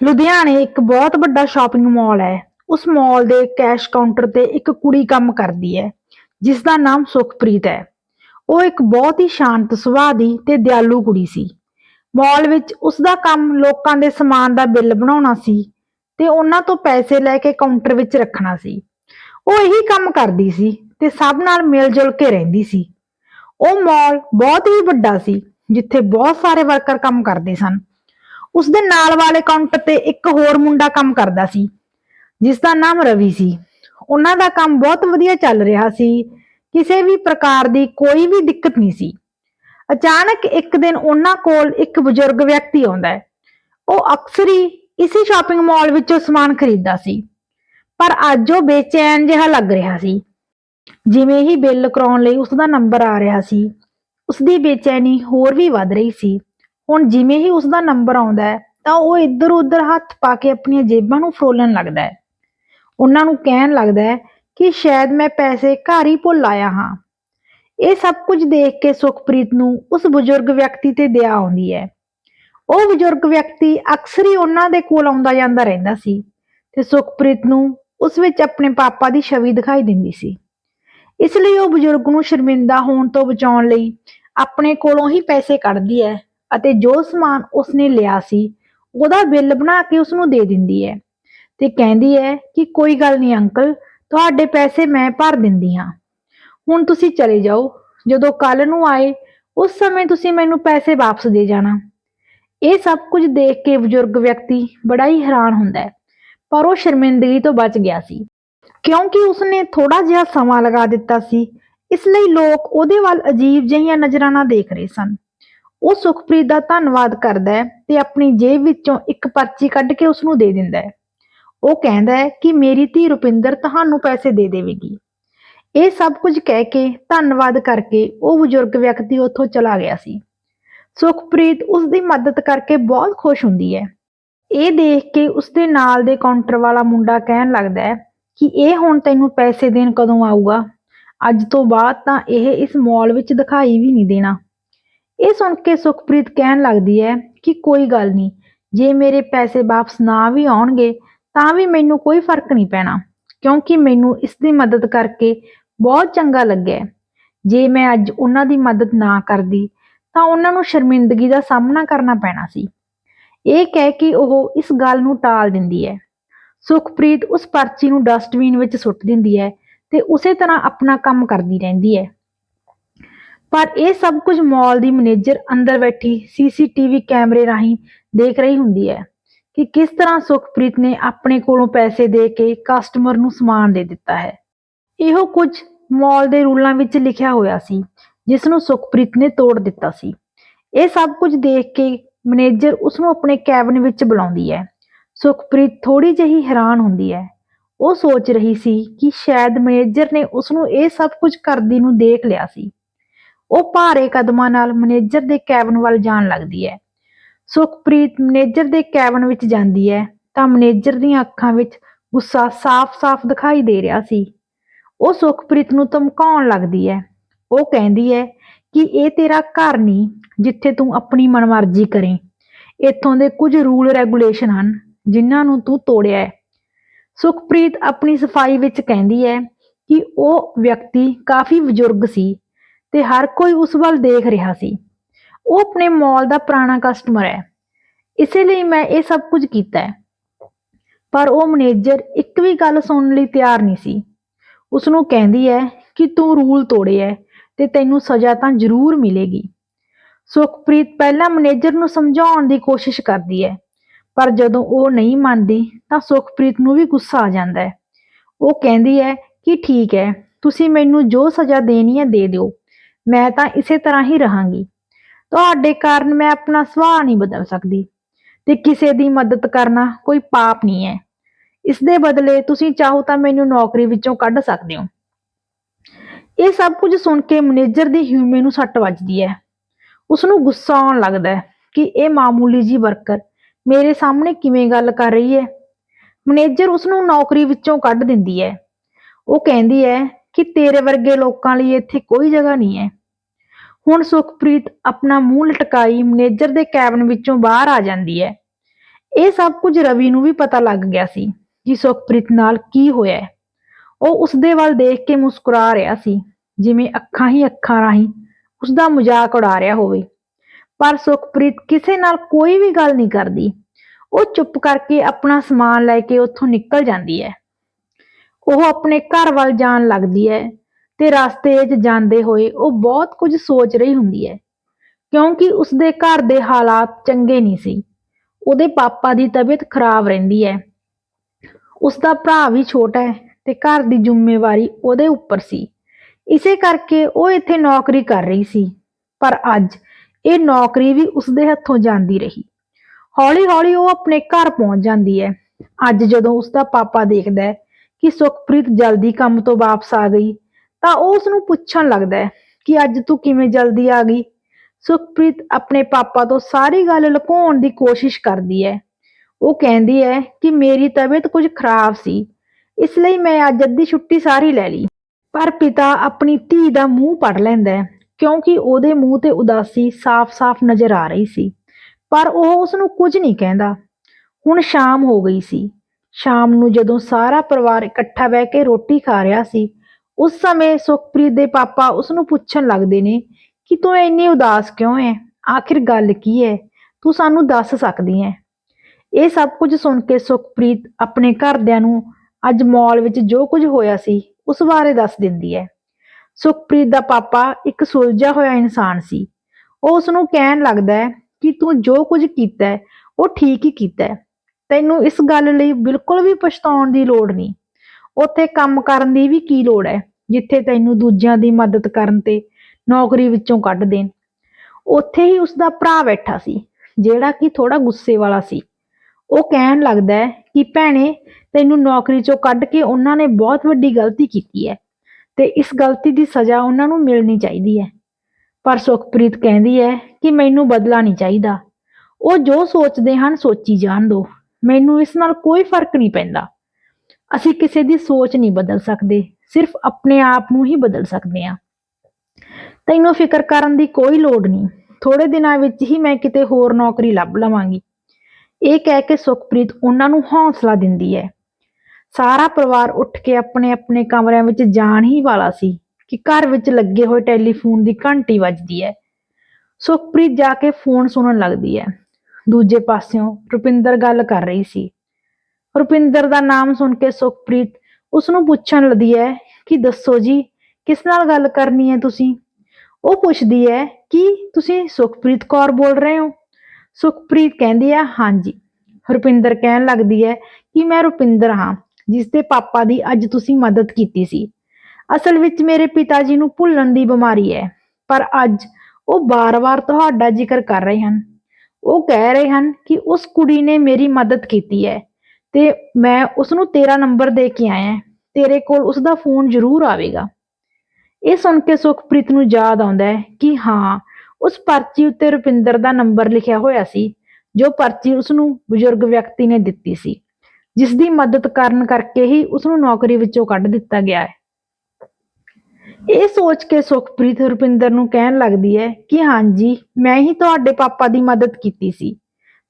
ਲੁਧਿਆਣੇ ਇੱਕ ਬਹੁਤ ਵੱਡਾ ਸ਼ਾਪਿੰਗ ਮਾਲ ਹੈ। ਉਸ ਮਾਲ ਦੇ ਕੈਸ਼ ਕਾਊਂਟਰ ਤੇ ਇੱਕ ਕੁੜੀ ਕੰਮ ਕਰਦੀ ਹੈ ਜਿਸ ਦਾ ਨਾਮ ਸੁਖਪ੍ਰੀਤ ਹੈ। ਉਹ ਇੱਕ ਬਹੁਤ ਹੀ ਸ਼ਾਂਤ ਸੁਭਾਅ ਦੀ ਤੇ ਦਿਆਲੂ ਕੁੜੀ ਸੀ। ਮਾਲ ਵਿੱਚ ਉਸ ਦਾ ਕੰਮ ਲੋਕਾਂ ਦੇ ਸਮਾਨ ਦਾ ਬਿੱਲ ਬਣਾਉਣਾ ਸੀ ਤੇ ਉਹਨਾਂ ਤੋਂ ਪੈਸੇ ਲੈ ਕੇ ਕਾਊਂਟਰ ਵਿੱਚ ਰੱਖਣਾ ਸੀ। ਉਹ ਇਹੀ ਕੰਮ ਕਰਦੀ ਸੀ ਤੇ ਸਭ ਨਾਲ ਮਿਲ ਜੁਲ ਕੇ ਰਹਿੰਦੀ ਸੀ। ਉਹ ਮਾਲ ਬਹੁਤ ਹੀ ਵੱਡਾ ਸੀ, ਜਿੱਥੇ ਬਹੁਤ ਸਾਰੇ ਵਰਕਰ ਕੰਮ ਕਰਦੇ ਸਨ। ਉਸ ਦੇ ਨਾਲ ਵਾਲੇ ਕਾਊਂਟਰ ਤੇ ਇੱਕ ਹੋਰ ਮੁੰਡਾ ਕੰਮ ਕਰਦਾ ਸੀ, ਜਿਸ ਦਾ ਨਾਮ ਰਵੀ ਸੀ। ਉਹਨਾਂ ਦਾ ਕੰਮ ਬਹੁਤ ਵਧੀਆ ਚੱਲ ਰਿਹਾ ਸੀ। ਕਿਸੇ ਵੀ ਪ੍ਰਕਾਰ ਦੀ ਕੋਈ ਵੀ ਦਿੱਕਤ ਨਹੀਂ ਸੀ। ਅਚਾਨਕ ਇੱਕ ਦਿਨ ਉਹਨਾਂ ਕੋਲ ਇੱਕ ਬਜ਼ੁਰਗ ਵਿਅਕਤੀ ਆਉਂਦਾ ਹੈ। ਉਹ ਅਕਸਰ ਹੀ ਇਸੇ ਸ਼ਾਪਿੰਗ ਮਾਲ ਵਿੱਚੋਂ ਸਮਾਨ ਖਰੀਦਦਾ ਸੀ। ਪਰ ਅੱਜ ਉਹ ਬੇਚੈਨ ਜਿਹਾ ਲੱਗ ਰਿਹਾ ਸੀ। ਜਿਵੇਂ ਹੀ ਬਿੱਲ ਕਰਾਉਣ ਲਈ ਉਸ ਦਾ ਨੰਬਰ ਆ ਰਿਹਾ ਸੀ ਉਸ ਦੀ ਬੇਚੈਨੀ ਹੋਰ ਵੀ ਵੱਧ ਰਹੀ ਸੀ। ਹੁਣ ਜਿਵੇਂ ਹੀ ਉਸ ਦਾ ਨੰਬਰ ਆਉਂਦਾ ਹੈ, ਤਾਂ ਉਹ ਇੱਧਰ ਉੱਧਰ ਹੱਥ ਪਾ ਕੇ ਆਪਣੀਆਂ ਜੇਬਾਂ ਨੂੰ ਫਰੋਲਣ ਲੱਗਦਾ ਹੈ। ਉਹਨਾਂ ਨੂੰ ਕਹਿਣ ਲੱਗਦਾ ਹੈ ਕਿ ਸ਼ਾਇਦ ਮੈਂ ਪੈਸੇ ਘਰ ਹੀ ਭੁੱਲ ਆਇਆ ਹਾਂ। ਇਹ ਸਭ ਕੁਝ ਦੇਖ ਕੇ ਸੁਖਪ੍ਰੀਤ ਨੂੰ ਉਸ ਬਜ਼ੁਰਗ ਵਿਅਕਤੀ ਤੇ ਦਇਆ ਆਉਂਦੀ ਹੈ। ਉਹ ਬਜ਼ੁਰਗ ਵਿਅਕਤੀ ਅਕਸਰ ਹੀ ਉਹਨਾਂ ਦੇ ਕੋਲ ਆਉਂਦਾ ਜਾਂਦਾ ਰਹਿੰਦਾ ਸੀ ਤੇ ਸੁਖਪ੍ਰੀਤ ਨੂੰ ਉਸ ਵਿੱਚ ਆਪਣੇ ਪਾਪਾ ਦੀ ਛਵੀ ਦਿਖਾਈ ਦਿੰਦੀ ਸੀ। ਇਸ ਲਈ ਉਹ ਬਜ਼ੁਰਗ ਨੂੰ ਸ਼ਰਮਿੰਦਾ ਹੋਣ ਤੋਂ ਬਚਾਉਣ ਲਈ ਆਪਣੇ ਕੋਲੋਂ ਹੀ ਪੈਸੇ ਕੱਢਦੀ ਹੈ। ਅਤੇ ਜੋ ਸਮਾਨ ਉਸਨੇ ਲਿਆ ਸੀ, ਉਹਦਾ ਬਿੱਲ ਬਣਾ ਕੇ ਉਸ ਨੂੰ ਦੇ ਦਿੰਦੀ ਹੈ। ਤੇ ਕਹਿੰਦੀ ਹੈ ਕਿ ਕੋਈ ਗੱਲ ਨਹੀਂ ਅੰਕਲ, ਤੁਹਾਡੇ ਪੈਸੇ ਮੈਂ ਭਰ ਦਿੰਦੀ ਹਾਂ। ਹੁਣ ਤੁਸੀਂ ਚਲੇ ਜਾਓ। ਜਦੋਂ ਕੱਲ ਨੂੰ ਆਏ, ਉਸ ਸਮੇਂ ਤੁਸੀਂ ਮੈਨੂੰ ਪੈਸੇ ਵਾਪਸ ਦੇ ਜਾਣਾ। ਇਹ ਸਭ ਕੁਝ ਦੇਖ ਕੇ ਬਜ਼ੁਰਗ ਵਿਅਕਤੀ ਬੜਾ ਹੀ ਹੈਰਾਨ ਹੁੰਦਾ ਹੈ, ਪਰ ਉਹ ਸ਼ਰਮਿੰਦਗੀ ਤੋਂ ਬਚ ਗਿਆ ਸੀ। ਕਿਉਂਕਿ ਉਸਨੇ ਥੋੜਾ ਜਿਹਾ ਸਮਾਂ ਲਗਾ ਦਿੱਤਾ ਸੀ, ਇਸ ਲਈ ਲੋਕ ਉਹਦੇ ਵੱਲ ਅਜੀਬ ਜਿਹੀਆਂ ਨਜ਼ਰਾਂ ਨਾਲ ਦੇਖ ਰਹੇ ਸਨ। ਉਹ ਸੁਖਪ੍ਰੀਤ ਦਾ ਧੰਨਵਾਦ ਕਰਦਾ ਹੈ ਤੇ ਆਪਣੀ ਜੇਬ ਵਿੱਚੋਂ ਇੱਕ ਪਰਚੀ ਕੱਢ ਕੇ ਉਸ ਨੂੰ ਦੇ ਦਿੰਦਾ ਹੈ। ਉਹ ਕਹਿੰਦਾ ਹੈ ਕਿ ਮੇਰੀ ਧੀ ਰੁਪਿੰਦਰ ਤੁਹਾਨੂੰ ਪੈਸੇ ਦੇ ਦੇਵੇਗੀ। ਇਹ ਸਭ ਕੁਝ ਕਹਿ ਕੇ ਧੰਨਵਾਦ ਕਰਕੇ ਉਹ ਬਜ਼ੁਰਗ ਵਿਅਕਤੀ ਉੱਥੋਂ ਚਲਾ ਗਿਆ ਸੀ। ਸੁਖਪ੍ਰੀਤ ਉਸ ਦੀ ਮਦਦ ਕਰਕੇ ਬਹੁਤ ਖੁਸ਼ ਹੁੰਦੀ ਹੈ। ਇਹ ਦੇਖ ਕੇ ਉਸ ਦੇ ਨਾਲ ਦੇ ਕਾਊਂਟਰ ਵਾਲਾ ਮੁੰਡਾ ਕਹਿਣ ਲੱਗਦਾ ਹੈ ਕਿ ਇਹ ਹੁਣ ਤੈਨੂੰ ਪੈਸੇ ਦੇਣ ਕਦੋਂ ਆਊਗਾ? ਅੱਜ ਤੋਂ ਬਾਅਦ ਤਾਂ ਇਹ ਇਸ ਮਾਲ ਵਿੱਚ ਦਿਖਾਈ ਵੀ ਨਹੀਂ ਦੇਣਾ। ਇਹ ਸੁਣ ਕੇ ਸੁਖਪ੍ਰੀਤ ਕਹਿਣ ਲੱਗਦੀ ਹੈ ਕਿ ਕੋਈ ਗੱਲ ਨਹੀਂ, ਜੇ ਮੇਰੇ ਪੈਸੇ ਵਾਪਸ ਨਾ ਵੀ ਆਉਣਗੇ, ਤਾਂ ਵੀ ਮੈਨੂੰ ਕੋਈ ਫ਼ਰਕ ਨਹੀਂ ਪੈਣਾ, ਕਿਉਂਕਿ ਮੈਨੂੰ ਇਸ ਦੀ ਮਦਦ ਕਰਕੇ ਬਹੁਤ ਚੰਗਾ ਲੱਗਿਆ ਜੇ ਮੈਂ ਅੱਜ ਉਹਨਾਂ ਦੀ ਮਦਦ ਨਾ ਕਰਦੀ, ਤਾਂ ਉਹਨਾਂ ਨੂੰ ਸ਼ਰਮਿੰਦਗੀ ਦਾ ਸਾਹਮਣਾ ਕਰਨਾ ਪੈਣਾ ਸੀ। ਇਹ ਕਹਿ ਕੇ ਉਹ ਇਸ ਗੱਲ ਨੂੰ ਟਾਲ ਦਿੰਦੀ ਹੈ। ਸੁਖਪ੍ਰੀਤ ਉਸ ਪਰਚੀ ਨੂੰ ਡਸਟਬਿਨ ਵਿੱਚ ਸੁੱਟ ਦਿੰਦੀ ਹੈ ਤੇ ਉਸੇ ਤਰ੍ਹਾਂ ਆਪਣਾ ਕੰਮ ਕਰਦੀ ਰਹਿੰਦੀ ਹੈ। ਪਰ ਇਹ ਸਭ ਕੁਝ ਮਾਲ ਦੀ ਮੈਨੇਜਰ ਅੰਦਰ ਬੈਠੀ ਸੀਸੀਟੀਵੀ ਕੈਮਰੇ ਰਾਹੀਂ ਦੇਖ ਰਹੀ ਹੁੰਦੀ ਹੈ ਕਿ ਕਿਸ ਤਰ੍ਹਾਂ ਸੁਖਪ੍ਰੀਤ ਨੇ ਆਪਣੇ ਕੋਲੋਂ ਪੈਸੇ ਦੇ ਕੇ ਕਸਟਮਰ ਨੂੰ ਸਮਾਨ ਦੇ ਦਿੱਤਾ ਹੈ। ਇਹੋ ਕੁਝ ਮਾਲ ਦੇ ਰੂਲਾਂ ਵਿੱਚ ਲਿਖਿਆ ਹੋਇਆ ਸੀ, ਜਿਸ ਨੂੰ ਸੁਖਪ੍ਰੀਤ ਨੇ ਤੋੜ ਦਿੱਤਾ ਸੀ। ਇਹ ਸਭ ਕੁਝ ਦੇਖ ਕੇ ਮੈਨੇਜਰ ਉਸ ਨੂੰ ਆਪਣੇ ਕੈਬਨ ਵਿੱਚ ਬੁਲਾਉਂਦੀ ਹੈ। ਸੁਖਪ੍ਰੀਤ ਥੋੜੀ ਜਿਹੀ ਹੈਰਾਨ ਹੁੰਦੀ ਹੈ। ਉਹ ਸੋਚ ਰਹੀ ਸੀ ਕਿ ਸ਼ਾਇਦ ਮੈਨੇਜਰ ਨੇ ਉਸ ਨੂੰ ਇਹ ਸਭ ਕੁਝ ਕਰਦੀ ਨੂੰ ਦੇਖ ਲਿਆ ਸੀ। ਉਹ ਭਾਰੇ ਕਦਮਾਂ ਨਾਲ ਮੈਨੇਜਰ ਦੇ ਕੈਬਨ ਵੱਲ ਜਾਣ ਲੱਗਦੀ ਹੈ। ਸੁਖਪ੍ਰੀਤ ਮੈਨੇਜਰ ਦੇ ਕੈਬਨ ਵਿੱਚ ਜਾਂਦੀ ਹੈ ਤਾਂ ਮੈਨੇਜਰ ਦੀਆਂ ਅੱਖਾਂ ਵਿੱਚ ਗੁੱਸਾ ਸਾਫ਼-ਸਾਫ਼ ਦਿਖਾਈ ਦੇ ਰਿਹਾ ਸੀ। ਉਹ ਸੁਖਪ੍ਰੀਤ ਨੂੰ ਧਮਕਾਉਣ ਲੱਗਦੀ ਹੈ। ਉਹ ਕਹਿੰਦੀ ਹੈ ਕਿ ਇਹ ਤੇਰਾ ਘਰ ਨਹੀਂ, ਜਿੱਥੇ ਤੂੰ ਆਪਣੀ ਮਨਮਰਜ਼ੀ ਕਰੇ। ਇੱਥੋਂ ਦੇ ਕੁਝ ਰੂਲ ਰੈਗੂਲੇਸ਼ਨ ਹਨ, ਜਿਨ੍ਹਾਂ ਨੂੰ ਤੂੰ ਤੋੜਿਆ ਹੈ। ਸੁਖਪ੍ਰੀਤ ਆਪਣੀ ਸਫ਼ਾਈ ਵਿੱਚ ਕਹਿੰਦੀ ਹੈ ਕਿ ਉਹ ਵਿਅਕਤੀ ਕਾਫੀ ਬਜ਼ੁਰਗ ਸੀ ਤੇ ਹਰ ਕੋਈ ਉਸ ਵੱਲ ਦੇਖ ਰਿਹਾ ਸੀ। ਉਹ ਆਪਣੇ ਮਾਲ ਦਾ ਪੁਰਾਣਾ ਕਸਟਮਰ ਹੈ। ਇਸੇ ਲਈ ਮੈਂ ਇਹ ਸਭ ਕੁਝ ਕੀਤਾ ਹੈ। ਪਰ ਉਹ ਮੈਨੇਜਰ ਇੱਕ ਵੀ ਗੱਲ ਸੁਣਨ ਲਈ ਤਿਆਰ ਨਹੀਂ ਸੀ। ਉਸ ਨੂੰ ਕਹਿੰਦੀ ਹੈ ਕਿ ਤੂੰ ਰੂਲ ਤੋੜੇ ਹੈ ਤੇ ਤੈਨੂੰ ਸਜ਼ਾ ਤਾਂ ਜ਼ਰੂਰ ਮਿਲੇਗੀ। ਸੁਖਪ੍ਰੀਤ ਪਹਿਲਾਂ ਮੈਨੇਜਰ ਨੂੰ ਸਮਝਾਉਣ ਦੀ ਕੋਸ਼ਿਸ਼ ਕਰਦੀ ਹੈ। ਪਰ ਜਦੋਂ ਉਹ ਨਹੀਂ ਮੰਨਦੀ ਤਾਂ ਸੁਖਪ੍ਰੀਤ ਨੂੰ ਵੀ ਗੁੱਸਾ ਆ ਜਾਂਦਾ ਹੈ। ਉਹ ਕਹਿੰਦੀ ਹੈ ਕਿ ਠੀਕ ਹੈ, ਤੁਸੀਂ ਮੈਨੂੰ ਜੋ ਸਜ਼ਾ ਦੇਣੀ ਹੈ ਦੇ ਦਿਓ। ਮੈਂ ਤਾਂ ਇਸੇ ਤਰ੍ਹਾਂ ਹੀ ਰਹਾਂਗੀ। ਤੁਹਾਡੇ ਕਾਰਨ ਮੈਂ ਆਪਣਾ ਸੁਭਾਅ ਨਹੀਂ ਬਦਲ ਸਕਦੀ ਤੇ ਕਿਸੇ ਦੀ ਮਦਦ ਕਰਨਾ ਕੋਈ ਪਾਪ ਨਹੀਂ ਹੈ। ਇਸ ਦੇ ਬਦਲੇ ਤੁਸੀਂ ਚਾਹੋ ਤਾਂ ਮੈਨੂੰ ਨੌਕਰੀ ਵਿੱਚੋਂ ਕੱਢ ਸਕਦੇ ਹੋ। ਇਹ ਸਭ ਕੁਝ ਸੁਣ ਕੇ ਮੈਨੇਜਰ ਦੀ ਹਿਊਮੇ ਨੂੰ ਸੱਟ ਵੱਜਦੀ ਹੈ। ਉਸ ਨੂੰ ਗੁੱਸਾ ਆਉਣ ਲੱਗਦਾ ਹੈ ਕਿ ਇਹ ਮਾਮੂਲੀ ਜੀ ਵਰਕਰ ਮੇਰੇ ਸਾਹਮਣੇ ਕਿਵੇਂ ਗੱਲ ਕਰ ਰਹੀ ਹੈ। ਮੈਨੇਜਰ ਉਸ ਨੂੰ ਨੌਕਰੀ ਵਿੱਚੋਂ ਕੱਢ ਦਿੰਦੀ ਹੈ। ਉਹ ਕਹਿੰਦੀ ਹੈ ਕਿ ਤੇਰੇ ਵਰਗੇ ਲੋਕਾਂ ਲਈ ਇੱਥੇ ਕੋਈ ਜਗ੍ਹਾ ਨਹੀਂ ਹੈ। ਹੁਣ ਸੁਖਪ੍ਰੀਤ ਆਪਣਾ ਮੂੰਹ ਲਟਕਾਈ ਮੈਨੇਜਰ ਦੇ ਕੈਬਨ ਵਿੱਚੋਂ ਬਾਹਰ ਆ ਜਾਂਦੀ ਹੈ। ਇਹ ਸਭ ਕੁਝ ਰਵੀ ਨੂੰ ਵੀ ਪਤਾ ਲੱਗ ਗਿਆ ਸੀ ਕਿ ਸੁਖਪ੍ਰੀਤ ਨਾਲ ਕੀ ਹੋਇਆ ਹੈ। ਉਹ ਉਸਦੇ ਵੱਲ ਦੇਖ ਕੇ ਮੁਸਕਰਾ ਰਿਹਾ ਸੀ, ਜਿਵੇਂ ਅੱਖਾਂ ਹੀ ਅੱਖਾਂ ਰਾਹੀਂ ਉਸਦਾ ਮਜ਼ਾਕ ਉਡਾ ਰਿਹਾ ਹੋਵੇ। ਪਰ ਸੁਖਪ੍ਰੀਤ ਕਿਸੇ ਨਾਲ ਕੋਈ ਵੀ ਗੱਲ ਨਹੀਂ ਕਰਦੀ। ਉਹ ਚੁੱਪ ਕਰਕੇ ਆਪਣਾ ਸਮਾਨ ਲੈ ਕੇ ਉੱਥੋਂ ਨਿਕਲ ਜਾਂਦੀ ਹੈ। ਉਹ ਆਪਣੇ ਘਰ ਵੱਲ ਜਾਣ ਲੱਗਦੀ ਹੈ ਤੇ ਰਸਤੇ 'ਚ ਜਾਂਦੇ ਹੋਏ ਉਹ ਬਹੁਤ ਕੁਝ ਸੋਚ ਰਹੀ ਹੁੰਦੀ ਹੈ, ਕਿਉਂਕਿ ਉਸਦੇ ਘਰ ਦੇ ਹਾਲਾਤ ਚੰਗੇ ਨਹੀਂ ਸੀ। ਉਹਦੇ ਪਾਪਾ ਦੀ ਤਬੀਅਤ ਖਰਾਬ ਰਹਿੰਦੀ ਹੈ। ਉਸਦਾ ਭਰਾ ਵੀ ਛੋਟਾ ਹੈ ਤੇ ਘਰ ਦੀ ਜ਼ਿੰਮੇਵਾਰੀ ਉਹਦੇ ਉੱਪਰ ਸੀ। ਇਸੇ ਕਰਕੇ ਉਹ ਇੱਥੇ ਨੌਕਰੀ ਕਰ ਰਹੀ ਸੀ, ਪਰ ਅੱਜ ਇਹ ਨੌਕਰੀ ਵੀ ਉਸਦੇ ਹੱਥੋਂ ਜਾਂਦੀ ਰਹੀ। ਹੌਲੀ-ਹੌਲੀ ਉਹ ਆਪਣੇ ਘਰ ਪਹੁੰਚ ਜਾਂਦੀ ਹੈ। ਅੱਜ ਜਦੋਂ ਉਸਦਾ ਪਾਪਾ ਦੇਖਦਾ ਹੈ ਕਿ ਸੁਖਪ੍ਰੀਤ ਜਲਦੀ ਕੰਮ ਤੋਂ ਵਾਪਸ ਆ ਗਈ ਤਾਂ ਉਹ ਉਸ ਨੂੰ ਪੁੱਛਣ ਲੱਗਦਾ ਹੈ ਕਿ ਅੱਜ ਤੂੰ ਕਿਵੇਂ ਜਲਦੀ ਆ ਗਈ? ਸੁਖਪ੍ਰੀਤ ਆਪਣੇ ਪਾਪਾ ਤੋਂ ਸਾਰੀ ਗੱਲ ਲੁਕਾਉਣ ਦੀ ਕੋਸ਼ਿਸ਼ ਕਰਦੀ ਹੈ। ਉਹ ਕਹਿੰਦੀ ਹੈ ਕਿ ਮੇਰੀ ਤਬੀਅਤ ਕੁਝ ਖਰਾਬ ਸੀ, ਇਸ ਲਈ ਮੈਂ ਅੱਜ ਅੱਧੀ ਛੁੱਟੀ ਸਾਰੀ ਲੈ ਲਈ। ਪਰ ਪਿਤਾ ਆਪਣੀ ਧੀ ਦਾ ਮੂੰਹ ਪੜ ਲੈਂਦਾ ਹੈ, ਕਿਉਂਕਿ ਉਹਦੇ ਮੂੰਹ ਤੇ ਉਦਾਸੀ ਸਾਫ਼-ਸਾਫ਼ ਨਜ਼ਰ ਆ ਰਹੀ ਸੀ। ਪਰ ਉਹ ਉਸ ਨੂੰ ਕੁਝ ਨਹੀਂ ਕਹਿੰਦਾ। ਹੁਣ ਸ਼ਾਮ ਹੋ ਗਈ ਸੀ। ਸ਼ਾਮ ਨੂੰ ਜਦੋਂ ਸਾਰਾ ਪਰਿਵਾਰ ਇਕੱਠਾ ਬਹਿ ਕੇ ਰੋਟੀ ਖਾ ਰਿਹਾ ਸੀ ਉਸ ਸਮੇਂ ਸੁਖਪ੍ਰੀਤ ਦੇ ਪਾਪਾ ਉਸ ਨੂੰ ਪੁੱਛਣ ਲੱਗਦੇ ਨੇ ਕਿ ਤੂੰ ਇੰਨੀ ਉਦਾਸ ਕਿਉਂ ਹੈ ਆਖਿਰ ਗੱਲ ਕੀ ਹੈ ਤੂੰ ਸਾਨੂੰ ਦੱਸ ਸਕਦੀ ਹੈ ਇਹ ਸਭ ਕੁਝ ਸੁਣ ਕੇ ਸੁਖਪ੍ਰੀਤ ਆਪਣੇ ਘਰਦਿਆਂ ਨੂੰ ਅੱਜ ਮਾਲ ਵਿੱਚ ਜੋ ਕੁਝ ਹੋਇਆ ਸੀ, ਉਸ ਬਾਰੇ ਦੱਸ ਦਿੰਦੀ ਹੈ ਸੁਖਪ੍ਰੀਤ ਦਾ ਪਾਪਾ ਇੱਕ ਸੁਲਝਿਆ ਹੋਇਆ ਇਨਸਾਨ ਸੀ। ਉਹ ਉਸ ਨੂੰ ਕਹਿਣ ਲੱਗਦਾ ਹੈ ਕਿ ਤੂੰ ਜੋ ਕੁਝ ਕੀਤਾ ਉਹ ਠੀਕ ਹੀ ਕੀਤਾ ਤੈਨੂੰ ਇਸ ਗੱਲ ਲਈ ਬਿਲਕੁਲ ਵੀ ਪਛਤਾਉਣ ਦੀ ਲੋੜ ਨਹੀਂ। ਉੱਥੇ ਕੰਮ ਕਰਨ ਦੀ ਵੀ ਕੀ ਲੋੜ ਹੈ, ਜਿੱਥੇ ਤੈਨੂੰ ਦੂਜਿਆਂ ਦੀ ਮਦਦ ਕਰਨ ਤੇ ਨੌਕਰੀ ਵਿੱਚੋਂ ਕੱਢ ਦੇਣ। ਉੱਥੇ ਹੀ ਉਸਦਾ ਭਰਾ ਬੈਠਾ ਸੀ, ਜਿਹੜਾ ਕਿ ਥੋੜਾ ਗੁੱਸੇ ਵਾਲਾ ਸੀ। ਉਹ ਕਹਿਣ ਲੱਗਦਾ ਹੈ ਕਿ ਭੈਣੇ, ਤੈਨੂੰ ਨੌਕਰੀ ਚੋਂ ਕੱਢ ਕੇ ਉਹਨਾਂ ਨੇ ਬਹੁਤ ਵੱਡੀ ਗਲਤੀ ਕੀਤੀ ਹੈ ਤੇ ਇਸ ਗਲਤੀ ਦੀ ਸਜ਼ਾ ਉਹਨਾਂ ਨੂੰ ਮਿਲਣੀ ਚਾਹੀਦੀ ਹੈ। ਪਰ ਸੁਖਪ੍ਰੀਤ ਕਹਿੰਦੀ ਹੈ ਕਿ ਮੈਨੂੰ ਬਦਲਾ ਨਹੀਂ ਚਾਹੀਦਾ। ਉਹ ਜੋ ਸੋਚਦੇ ਹਨ ਸੋਚੀ ਜਾਣ ਦੋ। ਮੈਨੂੰ ਇਸ ਨਾਲ ਕੋਈ ਫ਼ਰਕ ਨਹੀਂ ਪੈਂਦਾ। ਅਸੀਂ ਕਿਸੇ ਦੀ ਸੋਚ ਨਹੀਂ ਬਦਲ ਸਕਦੇ, ਸਿਰਫ ਆਪਣੇ ਆਪ ਨੂੰ ਹੀ ਬਦਲ ਸਕਦੇ ਹਾਂ। ਤੈਨੂੰ ਫਿਕਰ ਕਰਨ ਦੀ ਕੋਈ ਲੋੜ ਨਹੀਂ। ਥੋੜੇ ਦਿਨਾਂ ਵਿੱਚ ਹੀ ਮੈਂ ਕਿਤੇ ਹੋਰ ਨੌਕਰੀ ਲੱਭ ਲਵਾਂਗੀ। ਇਹ ਕਹਿ ਕੇ ਸੁਖਪ੍ਰੀਤ ਉਹਨਾਂ ਨੂੰ ਹੌਸਲਾ ਦਿੰਦੀ ਹੈ। ਸਾਰਾ ਪਰਿਵਾਰ ਉੱਠ ਕੇ ਆਪਣੇ ਆਪਣੇ ਕਮਰਿਆਂ ਵਿੱਚ ਜਾਣ ਹੀ ਵਾਲਾ ਸੀ ਕਿ ਘਰ ਵਿੱਚ ਲੱਗੇ ਹੋਏ ਟੈਲੀਫੋਨ ਦੀ ਘੰਟੀ ਵੱਜਦੀ ਹੈ। ਸੁਖਪ੍ਰੀਤ ਜਾ ਕੇ ਫੋਨ ਸੁਣਨ ਲੱਗਦੀ ਹੈ। ਦੂਜੇ ਪਾਸਿਓਂ ਰੁਪਿੰਦਰ ਗੱਲ ਕਰ ਰਹੀ ਸੀ। ਰੁਪਿੰਦਰ ਦਾ ਨਾਮ ਸੁਣ ਕੇ ਸੁਖਪ੍ਰੀਤ ਉਸ ਨੂੰ ਪੁੱਛਣ ਲੱਗਦੀ ਹੈ ਕਿ ਦੱਸੋ ਜੀ, ਕਿਸ ਨਾਲ ਗੱਲ ਕਰਨੀ ਹੈ ਤੁਸੀਂ? ਉਹ ਪੁੱਛਦੀ ਹੈ ਕਿ ਤੁਸੀਂ ਸੁਖਪ੍ਰੀਤ ਕੌਰ ਬੋਲ ਰਹੇ ਹੋ? ਸੁਖਪ੍ਰੀਤ ਕਹਿੰਦੀ ਹੈ ਹਾਂਜੀ। ਰੁਪਿੰਦਰ ਕਹਿਣ ਲੱਗਦੀ ਹੈ ਕਿ ਮੈਂ ਰੁਪਿੰਦਰ ਹਾਂ ਜਿਸ ਦੇ ਪਾਪਾ ਦੀ ਅੱਜ ਤੁਸੀਂ ਮਦਦ ਕੀਤੀ ਸੀ। ਅਸਲ ਵਿੱਚ ਮੇਰੇ ਪਿਤਾ ਜੀ ਨੂੰ ਭੁੱਲਣ ਦੀ ਬਿਮਾਰੀ ਹੈ ਪਰ ਅੱਜ ਉਹ ਬਾਰ-ਬਾਰ ਤੁਹਾਡਾ ਜ਼ਿਕਰ ਕਰ ਰਹੇ ਹਨ। ਉਹ ਕਹਿ ਰਹੇ ਹਨ ਕਿ ਉਸ ਕੁੜੀ ਨੇ ਮੇਰੀ ਮਦਦ ਕੀਤੀ ਹੈ ਤੇ ਮੈਂ ਉਸਨੂੰ ਤੇਰਾ ਨੰਬਰ ਦੇ ਕੇ ਆਇਆ। ਤੇਰੇ ਕੋਲ ਉਸਦਾ ਫੋਨ ਜ਼ਰੂਰ ਆਵੇਗਾ। ਇਹ ਸੁਣ ਕੇ ਸੁਖਪ੍ਰੀਤ ਨੂੰ ਯਾਦ ਆਉਂਦਾ ਹੈ ਕਿ ਹਾਂ, ਉਸ ਪਰਚੀ ਉੱਤੇ ਰੁਪਿੰਦਰ ਦਾ ਨੰਬਰ ਲਿਖਿਆ ਹੋਇਆ ਸੀ, ਜੋ ਪਰਚੀ ਉਸਨੂੰ ਬਜ਼ੁਰਗ ਵਿਅਕਤੀ ਨੇ ਦਿੱਤੀ ਸੀ। ਜਿਸ ਦੀ ਮਦਦ ਕਰਨ ਕਰਕੇ ਹੀ ਉਸਨੂੰ ਨੌਕਰੀ ਵਿੱਚੋਂ ਕੱਢ ਦਿੱਤਾ ਗਿਆ ਹੈ। ਇਹ ਸੋਚ ਕੇ ਸੁਖਪ੍ਰੀਤ ਰੁਪਿੰਦਰ ਨੂੰ ਕਹਿਣ ਲੱਗਦੀ ਹੈ ਕਿ ਹਾਂਜੀ, ਮੈਂ ਹੀ ਤੁਹਾਡੇ ਪਾਪਾ ਦੀ ਮਦਦ ਕੀਤੀ ਸੀ।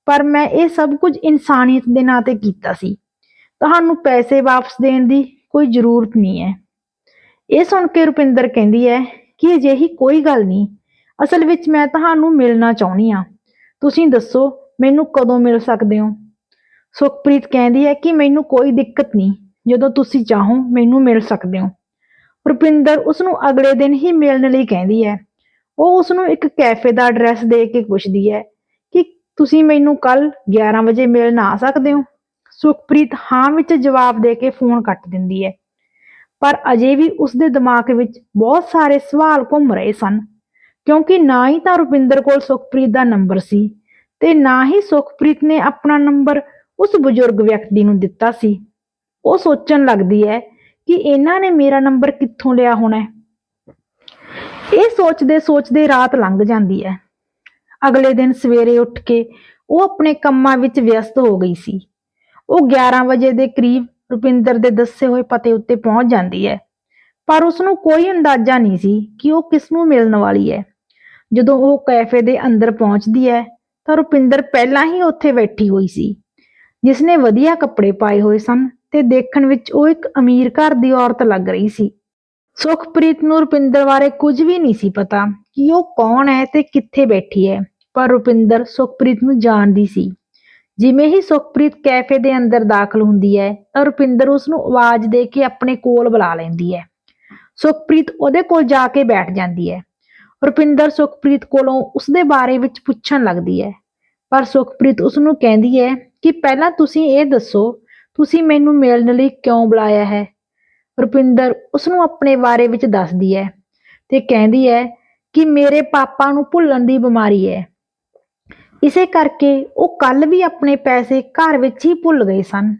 ਪਰ ਮੈਂ ਇਹ ਸਭ ਕੁਝ ਇਨਸਾਨੀਅਤ ਦੇ ਨਾਂ ਤੇ ਕੀਤਾ ਸੀ। ਤੁਹਾਨੂੰ ਪੈਸੇ ਵਾਪਸ ਦੇਣ ਦੀ ਕੋਈ ਜ਼ਰੂਰਤ ਨਹੀਂ ਹੈ। ਇਹ ਸੁਣ ਕੇ ਰੁਪਿੰਦਰ ਕਹਿੰਦੀ ਹੈ ਕਿ ਅਜਿਹੀ ਕੋਈ ਗੱਲ ਨਹੀਂ। ਅਸਲ ਵਿੱਚ ਮੈਂ ਤੁਹਾਨੂੰ ਮਿਲਣਾ ਚਾਹੁੰਦੀ ਹਾਂ। ਤੁਸੀਂ ਦੱਸੋ, ਮੈਨੂੰ ਕਦੋਂ ਮਿਲ ਸਕਦੇ ਹੋ? ਸੁਖਪ੍ਰੀਤ ਕਹਿੰਦੀ ਹੈ ਕਿ ਮੈਨੂੰ ਕੋਈ ਦਿੱਕਤ ਨਹੀਂ। ਜਦੋਂ ਤੁਸੀਂ ਚਾਹੋ, ਮੈਨੂੰ ਮਿਲ ਸਕਦੇ ਹੋ। ਰੁਪਿੰਦਰ ਉਸ ਨੂੰ ਅਗਲੇ ਦਿਨ ਹੀ ਮਿਲਣ ਲਈ ਕਹਿੰਦੀ ਹੈ। ਉਹ ਉਸ ਨੂੰ ਇੱਕ ਕੈਫੇ ਦਾ ਐਡਰੈਸ ਦੇ ਕੇ ਪੁੱਛਦੀ ਹੈ ਤੁਸੀਂ ਮੈਨੂੰ ਕੱਲ 11 ਵਜੇ ਮਿਲਣ ਆ ਸਕਦੇ ਹੋ? ਸੁਖਪ੍ਰੀਤ ਹਾਂ ਵਿੱਚ ਜਵਾਬ ਦੇ ਕੇ ਫੋਨ ਕੱਟ ਦਿੰਦੀ ਹੈ। ਪਰ ਅਜੇ ਵੀ ਉਸ ਦੇ ਦਿਮਾਗ ਵਿੱਚ ਬਹੁਤ ਸਾਰੇ ਸਵਾਲ ਘੁੰਮ ਰਹੇ ਸਨ, ਕਿਉਂਕਿ ਨਾ ਹੀ ਤਾਂ ਰੁਪਿੰਦਰ ਕੋਲ ਸੁਖਪ੍ਰੀਤ ਦਾ ਨੰਬਰ ਸੀ ਤੇ ਨਾ ਹੀ ਸੁਖਪ੍ਰੀਤ ਨੇ ਆਪਣਾ ਨੰਬਰ ਉਸ ਬਜ਼ੁਰਗ ਵਿਅਕਤੀ ਨੂੰ ਦਿੱਤਾ ਸੀ। ਉਹ ਸੋਚਣ ਲੱਗਦੀ ਹੈ ਕਿ ਇਹਨਾਂ ਨੇ ਮੇਰਾ ਨੰਬਰ ਕਿੱਥੋਂ ਲਿਆ ਹੋਣਾ ਇਹ ਸੋਚਦੇ ਸੋਚਦੇ ਰਾਤ ਲੰਘ ਜਾਂਦੀ ਹੈ। ਅਗਲੇ ਦਿਨ ਸਵੇਰੇ ਉੱਠ ਕੇ ਉਹ ਆਪਣੇ ਕੰਮਾਂ ਵਿੱਚ ਵਿਅਸਤ ਹੋ ਗਈ ਸੀ। ਉਹ 11 ਵਜੇ ਦੇ ਕਰੀਬ ਰੁਪਿੰਦਰ ਦੇ ਦੱਸੇ ਹੋਏ ਪਤੇ ਉੱਤੇ ਪਹੁੰਚ ਜਾਂਦੀ ਹੈ। ਪਰ ਉਸ ਨੂੰ ਕੋਈ ਅੰਦਾਜ਼ਾ ਨਹੀਂ ਸੀ ਕਿ ਉਹ ਕਿਸ ਨੂੰ ਮਿਲਣ ਵਾਲੀ ਹੈ। ਜਦੋਂ ਉਹ ਕੈਫੇ ਦੇ ਅੰਦਰ ਪਹੁੰਚਦੀ ਹੈ ਤਾਂ ਰੁਪਿੰਦਰ ਪਹਿਲਾਂ ਹੀ ਉੱਥੇ ਬੈਠੀ ਹੋਈ ਸੀ। ਜਿਸ ਨੇ ਵਧੀਆ ਕੱਪੜੇ ਪਾਏ ਹੋਏ ਸਨ ਤੇ ਦੇਖਣ ਵਿੱਚ ਉਹ ਇੱਕ ਅਮੀਰ ਘਰ ਦੀ ਔਰਤ ਲੱਗ ਰਹੀ ਸੀ। ਸੁਖਪ੍ਰੀਤ ਨੂੰ ਰੁਪਿੰਦਰ ਬਾਰੇ ਕੁਝ ਵੀ ਨਹੀਂ ਸੀ ਪਤਾ। ਕਿ ਉਹ ਕੌਣ ਹੈ ਤੇ ਕਿੱਥੇ ਬੈਠੀ ਹੈ। ਪਰ ਰੁਪਿੰਦਰ ਸੁਖਪ੍ਰੀਤ ਨੂੰ ਜਾਣਦੀ ਸੀ। ਜਿਵੇਂ ਹੀ ਸੁਖਪ੍ਰੀਤ ਕੈਫੇ ਦੇ ਅੰਦਰ ਦਾਖਲ ਹੁੰਦੀ ਹੈ, ਤਾਂ ਰੁਪਿੰਦਰ ਉਸ ਨੂੰ ਆਵਾਜ਼ ਦੇ ਕੇ ਆਪਣੇ ਕੋਲ ਬੁਲਾ ਲੈਂਦੀ ਹੈ। ਸੁਖਪ੍ਰੀਤ ਉਹਦੇ ਕੋਲ ਜਾ ਕੇ ਬੈਠ ਜਾਂਦੀ ਹੈ। ਰੁਪਿੰਦਰ ਸੁਖਪ੍ਰੀਤ ਕੋਲੋਂ ਉਸਦੇ ਬਾਰੇ ਵਿੱਚ ਪੁੱਛਣ ਲੱਗਦੀ ਹੈ। ਪਰ ਸੁਖਪ੍ਰੀਤ ਉਸ ਨੂੰ ਕਹਿੰਦੀ ਹੈ ਕਿ ਪਹਿਲਾਂ ਤੁਸੀਂ ਇਹ ਦੱਸੋ, ਤੁਸੀਂ ਮੈਨੂੰ ਮਿਲਣ ਲਈ ਕਿਉਂ ਬੁਲਾਇਆ ਹੈ? ਰੁਪਿੰਦਰ ਉਸ ਨੂੰ ਆਪਣੇ ਬਾਰੇ ਵਿੱਚ ਦੱਸਦੀ ਹੈ ਤੇ ਕਹਿੰਦੀ ਹੈ ਕਿ ਮੇਰੇ ਪਾਪਾ ਨੂੰ ਭੁੱਲਣ ਦੀ ਬਿਮਾਰੀ ਹੈ। ਇਸੇ ਕਰਕੇ ਉਹ ਕੱਲ ਵੀ ਆਪਣੇ ਪੈਸੇ ਘਰ ਵਿੱਚ ਹੀ ਭੁੱਲ ਗਏ ਸਨ।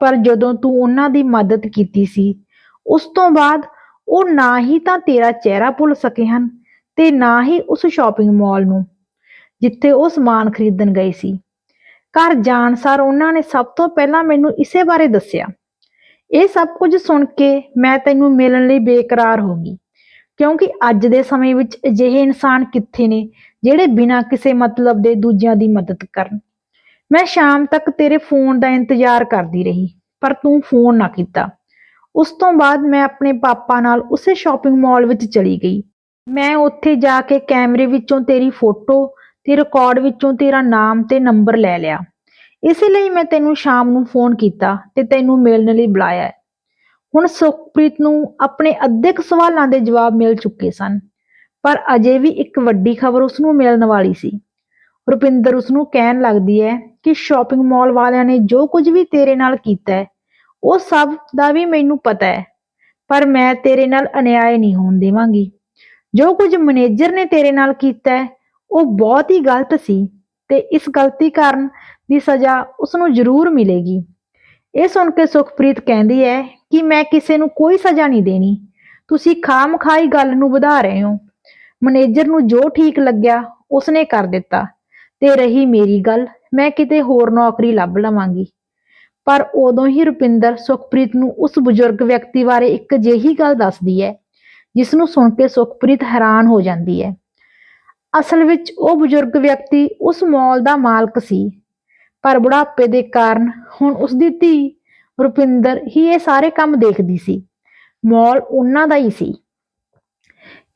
ਪਰ ਜਦੋਂ ਤੂੰ ਉਹਨਾਂ ਦੀ ਮਦਦ ਕੀਤੀ ਸੀ, ਉਸ ਤੋਂ ਬਾਅਦ ਉਹ ਨਾ ਹੀ ਤਾਂ ਤੇਰਾ ਚਿਹਰਾ ਭੁੱਲ ਸਕੇ ਹਨ ਤੇ ਨਾ ਹੀ ਉਸ ਸ਼ਾਪਿੰਗ ਮਾਲ ਨੂੰ, ਜਿੱਥੇ ਉਹ ਸਮਾਨ ਖਰੀਦਣ ਗਏ ਸੀ। ਘਰ ਜਾਣ ਸਾਰ ਉਹਨਾਂ ਨੇ ਸਭ ਤੋਂ ਪਹਿਲਾਂ ਮੈਨੂੰ ਇਸੇ ਬਾਰੇ ਦੱਸਿਆ। ਇਹ ਸਭ ਕੁਝ ਸੁਣ ਕੇ ਮੈਂ ਤੈਨੂੰ ਮਿਲਣ ਲਈ ਬੇਕਰਾਰ ਹੋ ਗਈ। ਕਿਉਂਕਿ ਅੱਜ ਦੇ ਸਮੇਂ ਵਿੱਚ ਅਜਿਹੇ ਇਨਸਾਨ ਕਿੱਥੇ ਨੇ ਜਿਹੜੇ ਬਿਨਾਂ ਕਿਸੇ ਮਤਲਬ ਦੇ ਦੂਜਿਆਂ ਦੀ ਮਦਦ ਕਰਨ? ਮੈਂ ਸ਼ਾਮ ਤੱਕ ਤੇਰੇ ਫੋਨ ਦਾ ਇੰਤਜ਼ਾਰ ਕਰਦੀ ਰਹੀ, ਪਰ ਤੂੰ ਫੋਨ ਨਾ ਕੀਤਾ। ਉਸ ਤੋਂ ਬਾਅਦ ਮੈਂ ਆਪਣੇ ਪਾਪਾ ਨਾਲ ਉਸੇ ਸ਼ਾਪਿੰਗ ਮਾਲ ਵਿੱਚ ਚਲੀ ਗਈ। ਮੈਂ ਉੱਥੇ ਜਾ ਕੇ ਕੈਮਰੇ ਵਿੱਚੋਂ ਤੇਰੀ ਫੋਟੋ, ਤੇ ਰਿਕਾਰਡ ਵਿੱਚੋਂ ਤੇਰਾ ਨਾਮ ਤੇ ਨੰਬਰ ਲੈ ਲਿਆ। ਇਸੇ ਲਈ ਮੈਂ ਤੈਨੂੰ ਸ਼ਾਮ ਨੂੰ ਫੋਨ ਕੀਤਾ ਤੇ ਤੈਨੂੰ ਮਿਲਣ ਲਈ ਬੁਲਾਇਆ। ਹੁਣ ਸੁਖਪ੍ਰੀਤ ਨੂੰ ਆਪਣੇ ਅੱਧੇ ਕੁ ਸਵਾਲਾਂ ਦੇ ਜਵਾਬ ਮਿਲ ਚੁੱਕੇ ਸਨ, ਪਰ ਅਜੇ ਵੀ ਇੱਕ ਵੱਡੀ ਖਬਰ ਉਸ ਨੂੰ ਮਿਲਣ ਵਾਲੀ ਸੀ। ਰੁਪਿੰਦਰ ਉਸ ਨੂੰ ਕਹਿਣ ਲੱਗਦੀ ਹੈ ਕਿ ਸ਼ਾਪਿੰਗ ਮਾਲ ਵਾਲਿਆਂ ਨੇ ਜੋ ਕੁਝ ਵੀ ਤੇਰੇ ਨਾਲ ਕੀਤਾ ਹੈ, ਉਹ ਸਭ ਦਾ ਵੀ ਮੈਨੂੰ ਪਤਾ ਹੈ, ਪਰ ਮੈਂ ਤੇਰੇ ਨਾਲ ਅਨਿਆਏ ਨਹੀਂ ਹੋਣ ਦੇਵਾਂਗੀ। ਜੋ ਕੁਝ ਮੈਨੇਜਰ ਨੇ ਤੇਰੇ ਨਾਲ ਕੀਤਾ ਹੈ, ਉਹ ਬਹੁਤ ਹੀ ਗਲਤ ਸੀ ਤੇ ਇਸ ਗਲਤੀ ਕਾਰਨ ਦੀ ਸਜ਼ਾ ਉਸ ਨੂੰ ਜ਼ਰੂਰ ਮਿਲੇਗੀ। ਇਹ ਸੁਣ ਕੇ ਸੁਖਪ੍ਰੀਤ ਕਹਿੰਦੀ ਹੈ ਕਿ ਮੈਂ ਕਿਸੇ ਨੂੰ ਕੋਈ ਸਜ਼ਾ ਨਹੀਂ ਦੇਣੀ। ਤੁਸੀਂ ਖਾਮਖਾਈ ਗੱਲ ਨੂੰ ਵਧਾ ਰਹੇ ਹੋ। ਮੈਨੇਜਰ ਨੂੰ ਜੋ ਠੀਕ ਲੱਗਿਆ, ਉਸਨੇ ਕਰ ਦਿੱਤਾ। ਤੇ ਰਹੀ ਮੇਰੀ ਗੱਲ, ਮੈਂ ਕਿਤੇ ਹੋਰ ਨੌਕਰੀ ਲੱਭ ਲਵਾਂਗੀ। ਪਰ ਉਦੋਂ ਹੀ ਰੁਪਿੰਦਰ ਸੁਖਪ੍ਰੀਤ ਨੂੰ ਉਸ ਬਜ਼ੁਰਗ ਵਿਅਕਤੀ ਬਾਰੇ ਇੱਕ ਅਜਿਹੀ ਗੱਲ ਦੱਸਦੀ ਹੈ ਜਿਸ ਨੂੰ ਸੁਣ ਕੇ ਸੁਖਪ੍ਰੀਤ ਹੈਰਾਨ ਹੋ ਜਾਂਦੀ ਹੈ ਅਸਲ ਵਿੱਚ ਉਹ ਬਜ਼ੁਰਗ ਵਿਅਕਤੀ ਉਸ ਮਾਲ ਦਾ ਮਾਲਕ ਸੀ। ਪਰ ਬੁਢਾਪੇ ਦੇ ਕਾਰਨ ਹੁਣ ਉਸ ਦੀ ਧੀ ਰੁਪਿੰਦਰ ਹੀ ਇਹ ਸਾਰੇ ਕੰਮ ਦੇਖਦੀ ਸੀ। ਮੌਲ ਉਹਨਾਂ ਦਾ ਹੀ ਸੀ।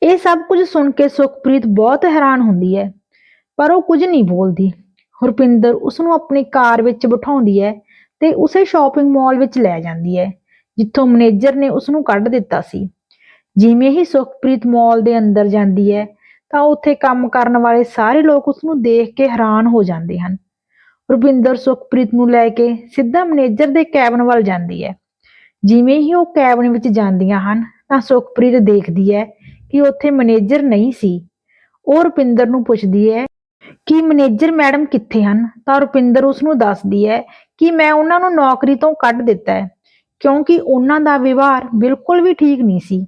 ਇਹ ਸਭ ਕੁਝ ਸੁਣ ਕੇ ਸੁਖਪ੍ਰੀਤ ਬਹੁਤ ਹੈਰਾਨ ਹੁੰਦੀ ਹੈ, ਪਰ ਉਹ ਕੁਝ ਨਹੀਂ ਬੋਲਦੀ। ਰੁਪਿੰਦਰ ਉਸ ਨੂੰ ਆਪਣੀ ਕਾਰ ਵਿੱਚ ਬਿਠਾਉਂਦੀ ਹੈ ਤੇ ਉਸੇ ਸ਼ਾਪਿੰਗ ਮਾਲ ਵਿੱਚ ਲੈ ਜਾਂਦੀ ਹੈ, ਜਿੱਥੋਂ ਮੈਨੇਜਰ ਨੇ ਉਸ ਨੂੰ ਕੱਢ ਦਿੱਤਾ ਸੀ। ਜਿਵੇਂ ਹੀ ਸੁਖਪ੍ਰੀਤ ਮਾਲ ਦੇ ਅੰਦਰ ਜਾਂਦੀ ਹੈ, ਤਾਂ ਉੱਥੇ ਕੰਮ ਕਰਨ ਵਾਲੇ ਸਾਰੇ ਲੋਕ ਉਸ ਨੂੰ ਦੇਖ ਕੇ ਹੈਰਾਨ ਹੋ ਜਾਂਦੇ ਹਨ। ਰੁਪਿੰਦਰ ਸੁਖਪ੍ਰੀਤ ਨੂੰ ਲੈ ਕੇ ਸਿੱਧਾ ਮੈਨੇਜਰ ਦੇ ਕੈਬਨ ਵੱਲ ਜਾਂਦੀ ਹੈ। ਜਿਵੇਂ ਹੀ ਉਹ ਕੈਬਨ ਵਿੱਚ ਜਾਂਦੀਆਂ ਹਨ, ਤਾਂ ਸੁਖਪ੍ਰੀਤ ਦੇਖਦੀ ਹੈ ਕਿ ਉੱਥੇ ਮੈਨੇਜਰ ਨਹੀਂ ਸੀ। ਉਹ ਰੁਪਿੰਦਰ ਨੂੰ ਪੁੱਛਦੀ ਹੈ ਕਿ ਮੈਨੇਜਰ ਮੈਡਮ ਕਿੱਥੇ ਹਨ? ਤਾਂ ਰੁਪਿੰਦਰ ਉਸ ਨੂੰ ਦੱਸਦੀ ਹੈ ਕਿ ਮੈਂ ਉਹਨਾਂ ਨੂੰ ਨੌਕਰੀ ਤੋਂ ਕੱਢ ਦਿੱਤਾ ਹੈ, ਕਿਉਂਕਿ ਉਹਨਾਂ ਦਾ ਵਿਵਹਾਰ ਬਿਲਕੁਲ ਵੀ ਠੀਕ ਨਹੀਂ ਸੀ।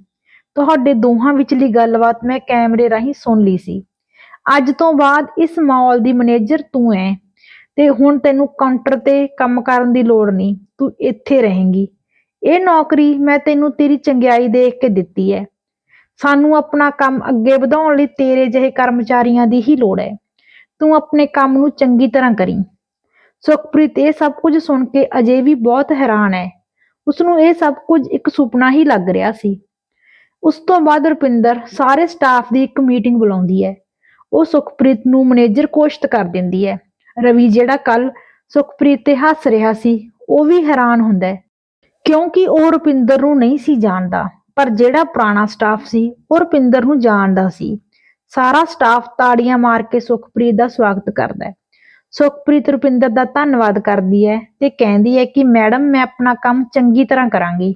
ਤੁਹਾਡੇ ਦੋਹਾਂ ਵਿਚਲੀ ਗੱਲਬਾਤ ਮੈਂ ਕੈਮਰੇ ਰਾਹੀਂ ਸੁਣ ਲਈ ਸੀ। ਅੱਜ ਤੋਂ ਬਾਅਦ ਇਸ ਮਾਲ ਦੀ ਮੈਨੇਜਰ ਤੂੰ ਹੈ। ਤੇ ਹੁਣ ਤੈਨੂੰ ਕਾਊਂਟਰ ਤੇ ਕੰਮ ਕਰਨ ਦੀ ਲੋੜ ਨਹੀਂ, ਤੂੰ ਇੱਥੇ ਰਹੇਂਗੀ। ਇਹ ਨੌਕਰੀ ਮੈਂ ਤੈਨੂੰ ਤੇਰੀ ਚੰਗਿਆਈ ਦੇਖ ਕੇ ਦਿੱਤੀ ਹੈ। ਸਾਨੂੰ ਆਪਣਾ ਕੰਮ ਅੱਗੇ ਵਧਾਉਣ ਲਈ ਤੇਰੇ ਜਿਹੇ ਕਰਮਚਾਰੀਆਂ ਦੀ ਹੀ ਲੋੜ ਹੈ। ਤੂੰ ਆਪਣੇ ਕੰਮ ਨੂੰ ਚੰਗੀ ਤਰ੍ਹਾਂ ਕਰੀ। ਸੁਖਪ੍ਰੀਤ, ਇਹ ਸਭ ਕੁਝ ਸੁਣ ਕੇ ਅਜੇ ਵੀ ਬਹੁਤ ਹੈਰਾਨ ਹੈ। ਉਸ ਨੂੰ ਇਹ ਸਭ ਕੁਝ ਇੱਕ ਸੁਪਨਾ ਹੀ ਲੱਗ ਰਿਹਾ ਸੀ। ਉਸ ਤੋਂ ਬਾਅਦ ਰੁਪਿੰਦਰ ਸਾਰੇ ਸਟਾਫ ਦੀ ਇੱਕ ਮੀਟਿੰਗ ਬੁਲਾਉਂਦੀ ਹੈ। ਉਹ ਸੁਖਪ੍ਰੀਤ ਨੂੰ ਮੈਨੇਜਰ ਕੋਸ਼ਟ ਕਰ ਦਿੰਦੀ ਹੈ। ਰਵੀ ਜਿਹੜਾ ਕੱਲ ਸੁਖਪ੍ਰੀਤ ਤੇ ਹੱਸ ਰਿਹਾ ਸੀ, ਉਹ ਵੀ ਹੈਰਾਨ ਹੁੰਦਾ ਹੈ। ਕਿਉਂਕਿ ਉਹ ਰੁਪਿੰਦਰ ਨੂੰ ਨਹੀਂ ਸੀ ਜਾਣਦਾ, ਪਰ ਜਿਹੜਾ ਪੁਰਾਣਾ ਸਟਾਫ ਸੀ, ਉਹ ਰੁਪਿੰਦਰ ਨੂੰ ਜਾਣਦਾ ਸੀ। ਸਾਰਾ ਸਟਾਫ ਤਾੜੀਆਂ ਮਾਰ ਕੇ ਸੁਖਪ੍ਰੀਤ ਦਾ ਸਵਾਗਤ ਕਰਦਾ ਹੈ। ਸੁਖਪ੍ਰੀਤ ਰੁਪਿੰਦਰ ਦਾ ਧੰਨਵਾਦ ਕਰਦੀ ਹੈ ਤੇ ਕਹਿੰਦੀ ਹੈ ਕਿ, ਮੈਡਮ, ਮੈਂ ਆਪਣਾ ਕੰਮ ਚੰਗੀ ਤਰ੍ਹਾਂ ਕਰਾਂਗੀ।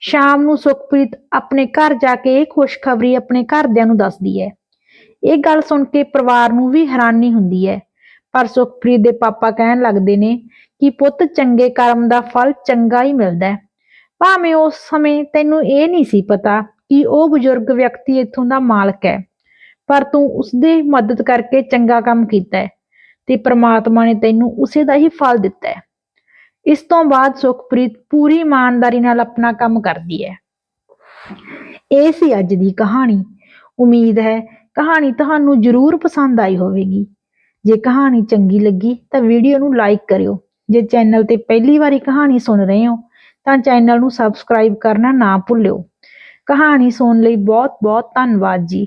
ਸ਼ਾਮ ਨੂੰ ਸੁਖਪ੍ਰੀਤ ਆਪਣੇ ਘਰ ਜਾ ਕੇ ਇਹ ਖੁਸ਼ਖਬਰੀ ਆਪਣੇ ਘਰਦਿਆਂ ਨੂੰ ਦੱਸਦੀ ਹੈ। ਇਹ ਗੱਲ ਸੁਣ ਕੇ ਪਰਿਵਾਰ ਨੂੰ ਵੀ ਹੈਰਾਨੀ ਹੁੰਦੀ ਹੈ ਪਰ ਸੁਖਪ੍ਰੀਤ ਦੇ ਪਾਪਾ ਕਹਿਣ ਲੱਗਦੇ ਨੇ ਕਿ ਪੁੱਤ ਚੰਗੇ ਕਰਮ ਦਾ ਫਲ ਚੰਗਾ ਹੀ ਮਿਲਦਾ ਹੈ। ਭਾਵੇਂ ਉਸ ਸਮੇਂ ਤੈਨੂੰ ਇਹ ਨਹੀਂ ਸੀ ਪਤਾ ਕਿ ਉਹ ਬਜ਼ੁਰਗ ਵਿਅਕਤੀ ਇੱਥੋਂ ਦਾ ਮਾਲਕ ਹੈ, ਪਰ ਤੂੰ ਉਸਦੀ ਮਦਦ ਕਰਕੇ ਚੰਗਾ ਕੰਮ ਕੀਤਾ ਹੈ ਤੇ ਪ੍ਰਮਾਤਮਾ ਨੇ ਤੈਨੂੰ ਉਸੇ ਦਾ ਹੀ ਫਲ ਦਿੱਤਾ ਹੈ। ਇਸ ਤੋਂ ਬਾਅਦ ਸੁਖਪ੍ਰੀਤ ਪੂਰੀ ਇਮਾਨਦਾਰੀ ਨਾਲ ਆਪਣਾ ਕੰਮ ਕਰਦੀ ਹੈ। ਇਹ ਸੀ ਅੱਜ ਦੀ ਕਹਾਣੀ। ਉਮੀਦ ਹੈ ਕਹਾਣੀ ਤੁਹਾਨੂੰ ਜ਼ਰੂਰ ਪਸੰਦ ਆਈ ਹੋਵੇਗੀ। ਜੇ ਕਹਾਣੀ ਚੰਗੀ ਲੱਗੀ ਤਾਂ ਵੀਡੀਓ ਨੂੰ ਲਾਈਕ ਕਰਿਓ। ਜੇ ਚੈਨਲ ਤੇ ਪਹਿਲੀ ਵਾਰੀ ਕਹਾਣੀ ਸੁਣ ਰਹੇ ਹੋ ਤਾਂ ਚੈਨਲ ਨੂੰ ਸਬਸਕ੍ਰਾਈਬ ਕਰਨਾ ਨਾ ਭੁੱਲਿਓ। ਕਹਾਣੀ ਸੁਣਨ ਲਈ ਬਹੁਤ ਬਹੁਤ ਧੰਨਵਾਦ ਜੀ।